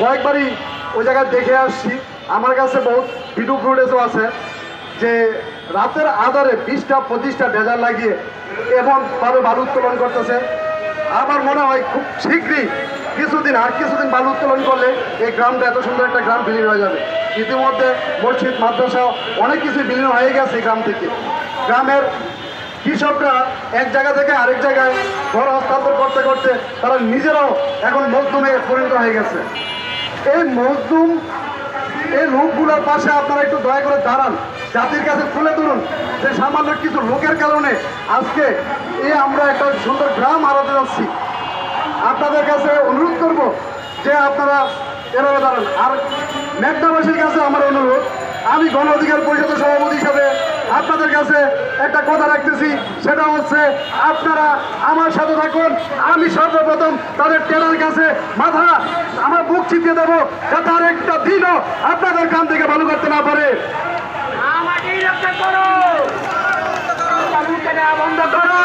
কয়েকবারই ওই জায়গায় দেখে আসছি। আমার কাছে বহুত ভিডিও ফুটেজও আছে যে রাতের আধারে বিশটা, পঁচিশটা ডেজার লাগিয়ে এমনভাবে বালু উত্তোলন করতেছে। আমার মনে হয় খুব শীঘ্রই কিছুদিন আর কিছুদিন বালু উত্তোলন করলে এই গ্রামটা এত সুন্দর একটা গ্রাম বিলীন হয়ে যাবে। ইতিমধ্যে মসজিদ, মাদ্রাসা অনেক কিছু বিলীন হয়ে গেছে এই গ্রাম থেকে। গ্রামের কৃষকরা এক জায়গা থেকে আরেক জায়গায় ঘর হস্তান্তর করতে করতে তারা নিজেরাও এখন মজদুমে পরিণত হয়ে গেছে। এই মজদুম, এই লোকগুলোর পাশে আপনারা একটু দয়া করে দাঁড়ান। জাতির কাছে তুলে ধরুন যে সামান্য কিছু লোকের কারণে আজকে এই আমরা একটা সুন্দর গ্রাম হারাতে যাচ্ছি। আপনাদের কাছে অনুরোধ করব যে আপনারা এভাবে দাঁড়ান। আর মেঘনাবাসীর কাছে আমার অনুরোধ, আমি গণ অধিকার পরিষদের সভাপতি হিসাবে আপনাদের কাছে একটা কথা রাখতেছি সেটা হচ্ছে আপনারা আমার সাথে থাকুন। আমি সর্বপ্রথম তাদের টেলার কাছে মাথা আমার বুক চিপিয়ে দেবো যাতে আর একটা দিনও আপনাদের কান থেকে ভালো করতে না পারে। করো। বন্ধ করো।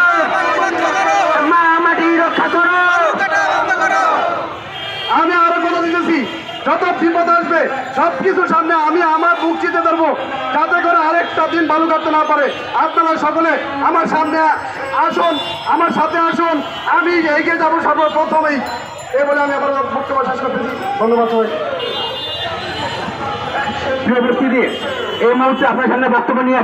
মা আমাকে রক্ষা করো। আমি আরও কথা দিতেছি যত বিপদ আসবে সব কিছুর সামনে আমি আমার বুক চিতে ধরবো। যাতে আরেকটা দিন ভালো কাটতে না পারে। আপনারা সকলে আমার সামনে আসুন, আমার সাথে আসুন। আমি এগিয়ে যাব সর্বপ্রথমেই। এই বলে আমি আমার বক্তব্য শেষ করতেছি ধন্যবাদ সবাই প্রিয় এই মুহূর্তে আপনার সামনে বক্তব্য নিয়ে